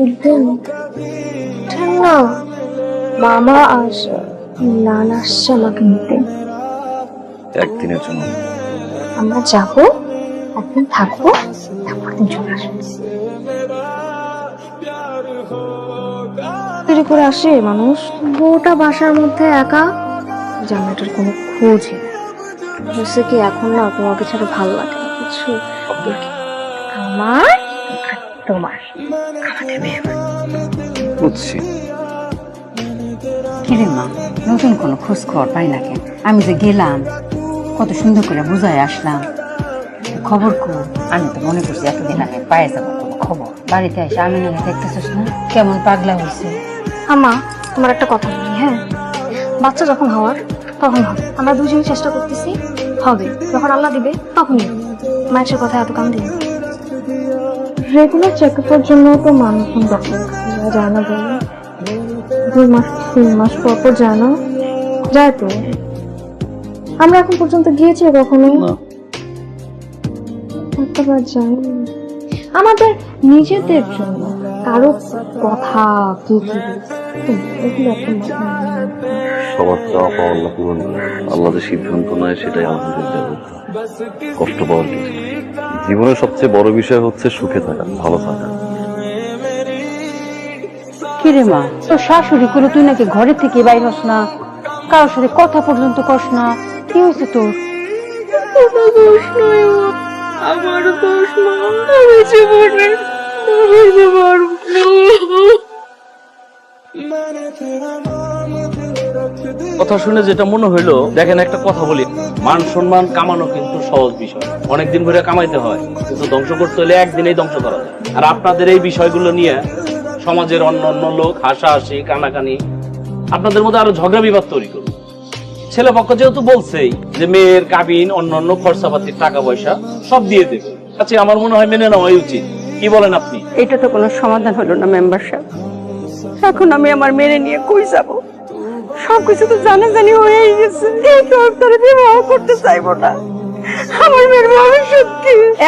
উঠেন মামা আস নান আসছে আমাকে নিতে। একদিনের জন্য। আমরা যাব একদিন থাকব তারপর দিন চলে আসব। দেরি করে আসে মানুষ গোটা বাসার মধ্যে একা জামাটার কোনো খোঁজ নেই। বুঝছে কি এখন না তোমাকে ছাড়া ভালো লাগে বুঝছ আমার আর তোমার। বুঝছি। কিরে মা নতুন কোনো খোঁজ খবর পাই না কেন? আমি যে গেলাম কত সুন্দর করে বুঝাই আসলাম। খবর কো? আমি তো মনে করছি এতদিন আগে পায়ে যাব খবর। বাড়িতে এসে আমি না দেখতেছিস না? কেমন পাগলা হয়েছে আমা তোমার একটা কথা বলি হ্যাঁ? বাচ্চা যখন হওয়ার তখন হবে। আমরা দুজনেই চেষ্টা করতেছি হবে। যখন আল্লাহ দিবে তখনই। মায়ের কথা এত কাম দিবে রেগুলার চেক আপের জন্য তো মানুষ ডক্টর যায় না বলে। দুই মাস তিন মাস পর পর যায় না। যায় তো। আমরা এখন পর্যন্ত গিয়েছি কখনো। না। একটাবার যাই। আমাদের নিজেদের জন্য কারও কথা কি কি এগুলো নেই। সবার চাওয়া পাওয়া আল্লাহ পূরণ। আল্লাহ যে সিদ্ধান্ত নেয় সেটাই আমাদের কষ্ট পাওয়ার কিছু জীবনের সবচেয়ে বড় বিষয় হচ্ছে সুখে থাকা ভালো থাকা। কিরে মা তোর শাশুড়ি করে তুই নাকি ঘরে থেকে বাইরস না? কারোর সাথে কথা পর্যন্ত কস না। কি হয়েছে তোর? আমার দোষ মা আমি জীবনে বুঝতে পারব কথা শুনে যেটা মনে হইল, দেখেন একটা কথা বলি, মান সম্মান কামানো কিন্তু সহজ বিষয়। অনেকদিন ধরে কামাইতে হয়, কিন্তু ধ্বংস করতে হলে একদিনেই ধ্বংস করা যায়। আর আপনাদের এই বিষয়গুলো নিয়ে সমাজের অন্য অন্য লোক হাসাহাসি, কানাকানি, আপনাদের মধ্যে আরও ঝগড়া বিবাদ তৈরি করবে। ছেলে পক্ষ যেহেতু বলছেই যে মেয়ের কাবিন, অন্য অন্য খরচাপাতির টাকা পয়সা সব দিয়ে দেবে। আচ্ছা আমার মনে হয় মেনে নেওয়াই উচিত। কি বলেন আপনি? এটা তো কোনো সমাধান হলো না মেম্বার সাহেব এখন আমি আমার মেনে নিয়ে কই যাব? সবকিছু তো জানাজানি হয়েই গেছে। এই তো আর বিবাহ করতে চাইব না।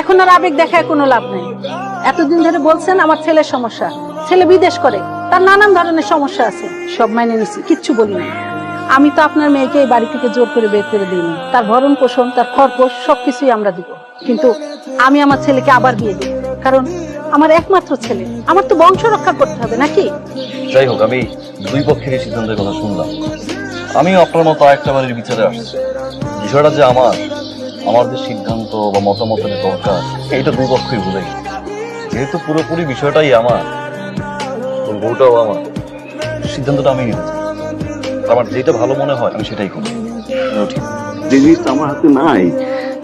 এখন আর আবেগ দেখায় কোনো লাভ নেই। এতদিন ধরে বলছেন আমার ছেলের সমস্যা। ছেলে বিদেশ করে। তার নানান ধরনের সমস্যা আছে। সব মাইনে নিচ্ছি কিচ্ছু বলি না। আমি তো আপনার মেয়েকে এই বাড়ি থেকে জোর করে বের করে দিইনি। তার ভরণ পোষণ, তার খরপোশ সবকিছুই আমরা দিব। কিন্তু আমি আমার ছেলেকে আবার বিয়ে দিই কারণ আমার একমাত্র ছেলে। আমার তো বংশ রক্ষা করতে হবে নাকি? যাই হোক আমি দুই পক্ষেরই সিদ্ধান্তের কথা শুনলাম। আমি আপনার মতো একটা বাড়ির বিচারে আসছি। বিষয়টা যে আমার আমার যে সিদ্ধান্ত বা মতামতের দরকার এটা দুই পক্ষই ভুলে গেছে। যেহেতু পুরোপুরি বিষয়টাই আমার বউটাও আমার সিদ্ধান্তটা আমি নিতে আমার যেটা ভালো মনে হয় আমি সেটাই করি ঠিক যে জিনিসটা আমার হাতে নাই।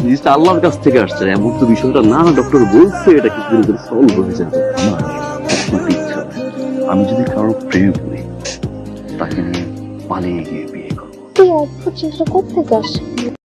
জিনিসটা আল্লাহর কাছ থেকে আসছে, এমন তো বিষয়টা না ডক্টর বলছে, এটা কিছুদিন করে সলভ হয়ে যাবে। আমার ইচ্ছা, আমি যদি কারও প্রেম করি, তাকে নিয়ে পালিয়ে গিয়ে বিয়ে করব। তুই অদ্ভুত করতে